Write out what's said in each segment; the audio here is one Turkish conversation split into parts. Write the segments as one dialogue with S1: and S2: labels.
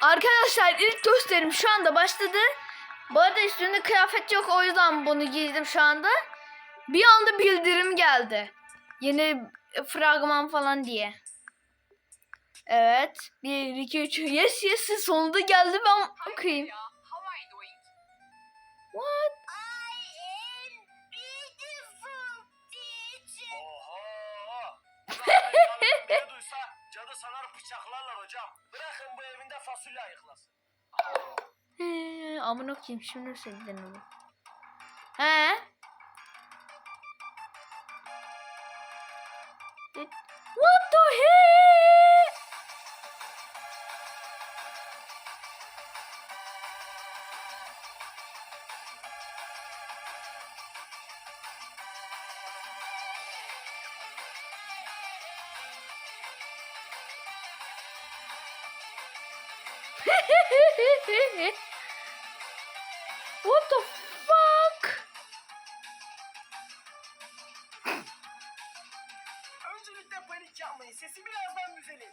S1: Arkadaşlar ilk gösterim şu anda başladı. Bu arada üstünde kıyafet yok o yüzden bunu giydim şu anda. Bir anda bildirim geldi. Yeni fragman falan diye. Evet. 1, 2, 3. Yes yes sonunda geldi ben okuyayım. What?
S2: Sanar bıçaklarlar hocam. Bırakın bu evinde fasulye ayıklasın.
S1: He, amına koyayım şimdi söyledin onu. He? What the What the fuck?
S2: Öncelikle panik yapmayın. Sesi birazdan düzelir.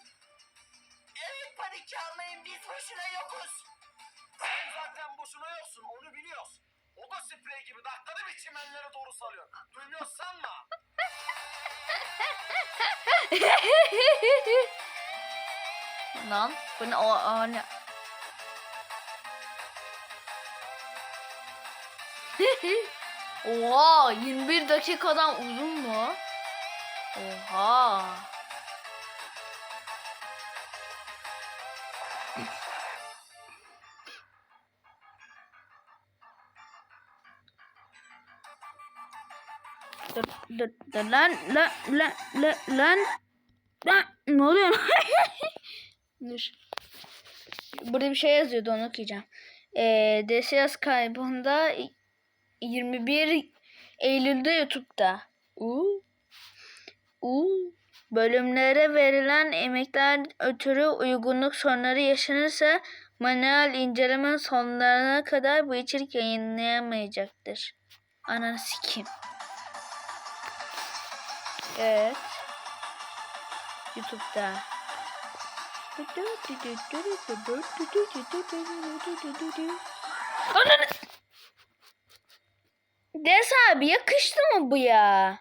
S2: Evet panik yapmayın. Biz boşuna yokuz. Sen zaten boşuna yoksun. Onu biliyoruz. O da sprey gibi dakikada bir çimenlere doğru salıyor. Duymuyor sanma.
S1: Lan bu ne o, o ne? Oha 21 dakikadan uzun mu? Oha. Lan lan lan lan lan ne oluyor? dur. Burada bir şey yazıyordu onu okuyacağım. Ee, DSS kaybında 21 Eylül'de YouTube'da. Uuu. Uuu. Bölümlere verilen emekler ötürü uygunluk sorunları yaşanırsa manuel inceleme sonlarına kadar bu içerik yayınlayamayacaktır. Ananı sikeyim. Evet. YouTube'da. Ananı... Des abi yakıştı mı bu ya?